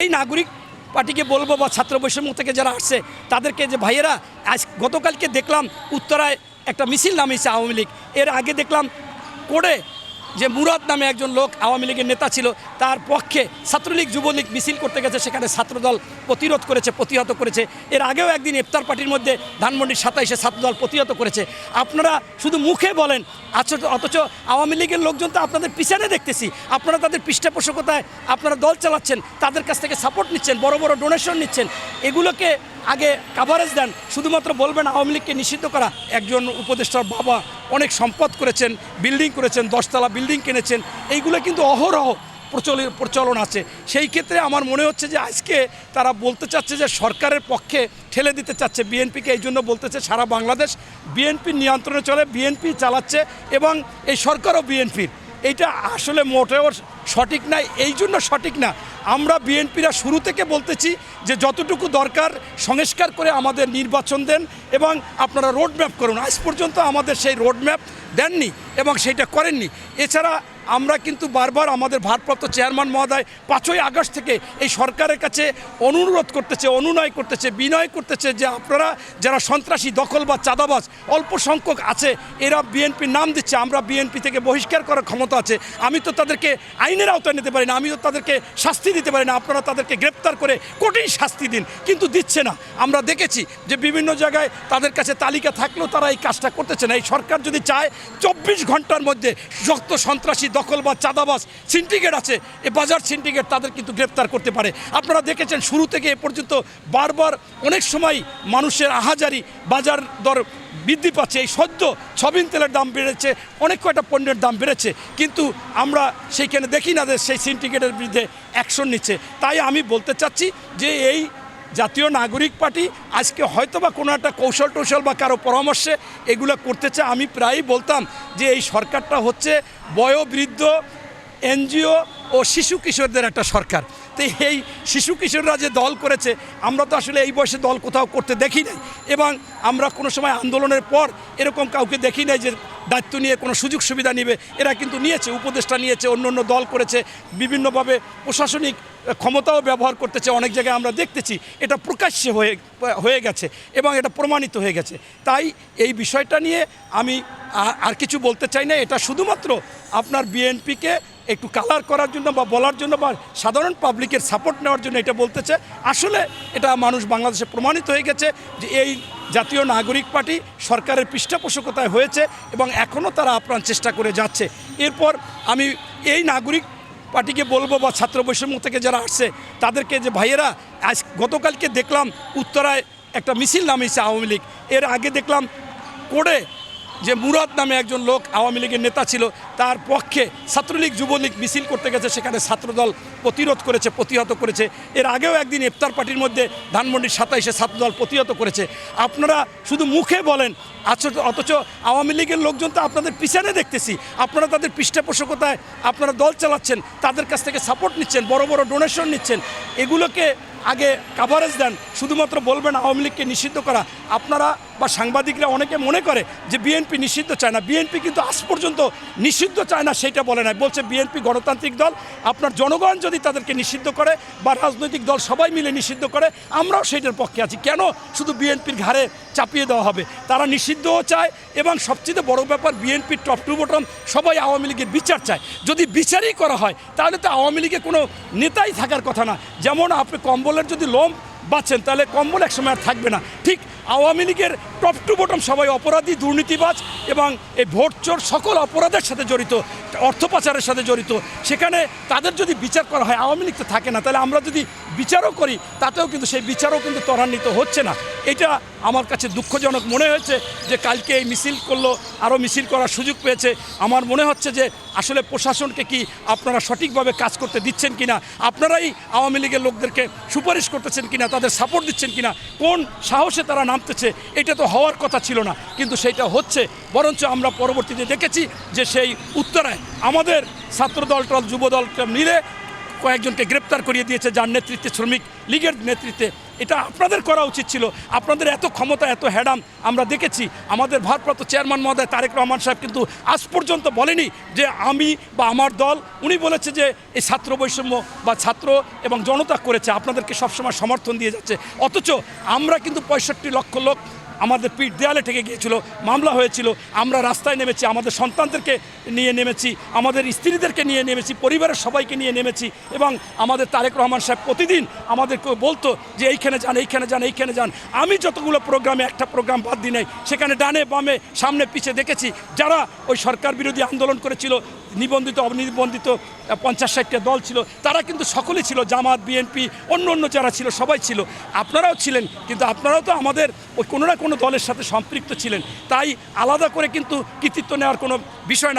এই নাগরিক পার্টিকে বলব বা ছাত্র বৈষম্য থেকে যারা আসছে, তাদেরকে যে ভাইয়েরা, আজ গতকালকে দেখলাম উত্তরায় একটা মিছিল নামিয়েছে আওয়ামী লীগ। এর আগে দেখলাম করে যে মুরাদ নামে একজন লোক আওয়ামী লীগের নেতা ছিল, তার পক্ষে ছাত্রলীগ, যুবলীগ মিছিল করতে গেছে। সেখানে ছাত্রদল প্রতিরোধ করেছে, প্রতিহত করেছে। এর আগেও একদিন ইফতার পার্টির মধ্যে ধানমন্ডির সাতাইশে ছাত্রদল প্রতিহত করেছে। আপনারা শুধু মুখে বলেন অথচ অথচ আওয়ামী লীগের লোকজন তো আপনাদের পিছনে দেখতেছি। আপনারা তাদের পৃষ্ঠপোষকতায় আপনারা দল চালাচ্ছেন, তাদের কাছ থেকে সাপোর্ট নিচ্ছেন, বড় বড় ডোনেশন নিচ্ছেন। এগুলোকে আগে কাভারেজ দেন। শুধুমাত্র বলবেন আওয়ামী লীগকে নিষিদ্ধ করা। একজন উপদেষ্টার বাবা অনেক সম্পদ করেছেন বিল্ডিং করেছেন, দশতলা বিল্ডিং কিনেছেন, এইগুলো কিন্তু অহরহ প্রচলিত প্রচলন আছে। সেই ক্ষেত্রে আমার মনে হচ্ছে যে আজকে তারা বলতে চাচ্ছে যে সরকারের পক্ষে ঠেলে দিতে চাচ্ছে বিএনপিকে, এই জন্য বলতেছে সারা বাংলাদেশ বিএনপির নিয়ন্ত্রণে চলে বিএনপি চালাচ্ছে এবং এই সরকারও বিএনপির এইটা আসলে মোটেও সঠিক না, এই জন্য সঠিক না। আমরা বিএনপিরা শুরু থেকে বলতেছি যে যতটুকু দরকার সংস্কার করে আমাদের নির্বাচন দেন এবং আপনারা রোড ম্যাপ করুন। আজ পর্যন্ত আমাদের সেই রোড ম্যাপ দেননি এবং সেইটা করেননি। এছাড়া আমরা কিন্তু বারবার আমাদের ভারপ্রাপ্ত চেয়ারম্যান মহোদয় পাঁচই আগস্ট থেকে এই সরকারের কাছে অনুরোধ করতেছে, অনুনয় করতেছে, বিনয় করতেছে যে আপনারা যারা সন্ত্রাসী দখল বা চাঁদাবাজ, অল্প সংখ্যক আছে, এরা বিএনপির নাম দিচ্ছে, আমরা বিএনপি থেকে বহিষ্কার করার ক্ষমতা আছে। আমি তো তাদেরকে আইনের আওতায় নিতে পারি না। আমি তাদেরকে শাস্তি দিতে পারি না। আপনারা তাদেরকে গ্রেপ্তার করে কঠিন শাস্তি দিন, কিন্তু দিচ্ছে না। আমরা দেখেছি যে বিভিন্ন জায়গায় তাদের কাছে তালিকা থাকলেও তারা এই কাজটা করতেছে না। এই সরকার যদি চায়, চব্বিশ ঘণ্টার মধ্যে যত সন্ত্রাসী দখল বা চাঁদাবাজ সিন্ডিকেট আছে, এ বাজার সিন্ডিকেট তাদের কিন্তু গ্রেপ্তার করতে পারে। আপনারা দেখেছেন শুরু থেকে এ পর্যন্ত বারবার অনেক সময় মানুষের আহাজারি, বাজার দর বৃদ্ধি পাচ্ছে, এই সদ্য সবিন তেলের দাম বেড়েছে, অনেক কয়টা পণ্যের দাম বেড়েছে, কিন্তু আমরা সেইখানে দেখি না যে সেই সিন্ডিকেটের বিরুদ্ধে অ্যাকশন নিচ্ছে। তাই আমি বলতে চাচ্ছি যে এই জাতীয় নাগরিক পার্টি আজকে হয়তো বা কোনো একটা কৌশল টৌশল বা কারও পরামর্শে এগুলো করতে চায় আমি প্রায়ই বলতাম যে এই সরকারটা হচ্ছে বয়োবৃদ্ধ এনজিও ও শিশু কিশোরদের একটা সরকার। তো এই শিশু কিশোররা যে দল করেছে, আমরা তো আসলে এই বয়সে দল কোথাও করতে দেখি নাই। এবং আমরা কোনো সময় আন্দোলনের পর এরকম কাউকে দেখি নাই যে দায়িত্ব নিয়ে কোনো সুযোগ সুবিধা নেবে। এরা কিন্তু নিয়েছে, উপদেষ্টা নিয়েছে, অন্য অন্য দল করেছে, বিভিন্নভাবে প্রশাসনিক ক্ষমতাও ব্যবহার করতেছে, অনেক জায়গায় আমরা দেখতেছি। এটা প্রকাশ্যে হয়ে হয়ে গেছে এবং এটা প্রমাণিত হয়ে গেছে। তাই এই বিষয়টা নিয়ে আমি আর কিছু বলতে চাই না। এটা শুধুমাত্র আপনার বিএনপিকে একটু কালার করার জন্য বা বলার জন্য বা সাধারণ পাবলিকের সাপোর্ট নেওয়ার জন্য এটা বলতেছে। আসলে এটা মানুষ বাংলাদেশে প্রমাণিত হয়ে গেছে যে এই জাতীয় নাগরিক পার্টি সরকারের পৃষ্ঠপোষকতায় হয়েছে এবং এখনও তারা আপ্রাণ চেষ্টা করে যাচ্ছে। এরপর আমি এই নাগরিক পার্টিকে বলব বা ছাত্র বৈষম্য থেকে যারা আসছে, তাদেরকে যে ভাইয়েরা, আজ গতকালকে দেখলাম উত্তরায় একটা মিছিল নামিয়েছে আওয়ামী লীগ। এর আগে দেখলাম করে যে মুরাদ নামে একজন লোক আওয়ামী লীগের নেতা ছিল, তার পক্ষে ছাত্রলীগ, যুবলীগ মিছিল করতে গেছে। সেখানে ছাত্রদল প্রতিরোধ করেছে, প্রতিহত করেছে। এর আগেও একদিন ইফতার পার্টির মধ্যে ধানমন্ডির সাতাইশে ছাত্রদল প্রতিহত করেছে। আপনারা শুধু মুখে বলেন অথচ অথচ আওয়ামী লীগের লোকজন তো আপনাদের পিছনে দেখতেছি। আপনারা তাদের পৃষ্ঠপোষকতায় আপনারা দল চালাচ্ছেন, তাদের কাছ থেকে সাপোর্ট নিচ্ছেন, বড় বড় ডোনেশন নিচ্ছেন। এগুলোকে আগে কাভারেজ দেন শুধুমাত্র বলবেন আওয়ামী লীগকে নিষিদ্ধ করা। আপনারা বা সাংবাদিকরা অনেকে মনে করে যে বিএনপি নিষিদ্ধ চায় না। বিএনপি কিন্তু আজ পর্যন্ত নিষিদ্ধ চায় না, সেটা বলে না বলছে বিএনপি গণতান্ত্রিক দল, আপনার জনগণ যদি তাদেরকে নিষিদ্ধ করে বা রাজনৈতিক দল সবাই মিলে নিষিদ্ধ করে, আমরাও সেইটার পক্ষে আছি। কেন? শুধু বিএনপির ঘাড়ে চাপিয়ে দেওয়া হবে। তারা নিষিদ্ধও চায় এবং সবচেয়ে বড় ব্যাপার বিএনপির টপ টু বটম সবাই আওয়ামী লীগের বিচার চায়। যদি বিচারই করা হয়, তাহলে তো আওয়ামী লীগে কোনো নেতাই থাকার কথা না। যেমন আপনি কম্বলের যদি লোম বাঁচেন, তাহলে কম্বল একসময় আর থাকবে না। ঠিক আওয়ামী লীগের টপ টু বটম সবাই অপরাধী, দুর্নীতিবাজ এবং এই ভোট চোর সকল অপরাধের সাথে জড়িত, অর্থ পাচারের সাথে জড়িত। সেখানে তাদের যদি বিচার করা হয়, আওয়ামী লীগ তো থাকে না, তাহলে আমরা যদি বিচারও করি, তাতেও কিন্তু সেই বিচারও কিন্তু ত্বরান্বিত হচ্ছে না। এটা আমার কাছে দুঃখজনক মনে হয়েছে যে কালকে এই মিছিল করল, আরও মিছিল করার সুযোগ পেয়েছে। আমার মনে হচ্ছে যে আসলে প্রশাসনকে কি আপনারা সঠিকভাবে কাজ করতে দিচ্ছেন কিনা? আপনারাই আওয়ামী লীগের লোকদেরকে সুপারিশ করতেছেন কিনা? তাদের সাপোর্ট দিচ্ছেন কিনা, কোন সাহসে তারা নামতেছে, এটা তো হওয়ার কথা ছিল না। কিন্তু সেটা হচ্ছে, বরঞ্চ আমরা পরবর্তীতে দেখেছি যে সেই উত্তরায় আমাদের ছাত্রদল টল, যুবদল মিলে কয়েকজনকে গ্রেপ্তার করিয়ে দিয়েছে, যার নেতৃত্বে শ্রমিক লীগের নেতৃত্বে এটা আপনাদের করা উচিত ছিল। আপনাদের এত ক্ষমতা, এত হ্যাডাম আমরা দেখেছি। আমাদের ভারপ্রাপ্ত চেয়ারম্যান মহোদয় তারেক রহমান সাহেব কিন্তু আজ পর্যন্ত বলেনি যে আমি বা আমার দল, উনি বলেছে যে এই ছাত্র বৈষম্য বা ছাত্র এবং জনতা করেছে, আপনাদেরকে সবসময় সমর্থন দিয়ে যাচ্ছে। অথচ আমরা কিন্তু পঁয়ষট্টি লক্ষ লোক আমাদের পিঠ দেয়ালে ঠেকে গিয়েছিল, মামলা হয়েছিল, আমরা রাস্তায় নেমেছি, আমাদের সন্তানদেরকে নিয়ে নেমেছি, আমাদের স্ত্রীদেরকে নিয়ে নেমেছি, পরিবারের সবাইকে নিয়ে নেমেছি এবং আমাদের তারেক রহমান সাহেব প্রতিদিন আমাদেরকে বলতো যে এইখানে যান এইখানে যান এইখানে যান। আমি যতগুলো প্রোগ্রামে একটা প্রোগ্রাম বাদ দিই নাই, সেখানে ডানে বামে সামনে পিছে দেখেছি, যারা ওই সরকার বিরোধী আন্দোলন করেছিল, নিবন্ধিত, অনিবন্ধিত, পঞ্চাশ ষাটটা দল ছিল, তারা কিন্তু সকলেই ছিল, জামাত, বিএনপি, অন্য অন্য যারা ছিল, সবাই ছিল। আপনারাও ছিলেন, কিন্তু আপনারাও তো আমাদের ওই কোনো না কোনো দলের সাথে সম্পৃক্ত ছিলেন। তাই আলাদা করে কিন্তু কৃতিত্ব নেওয়ার কোনো বিষয় না।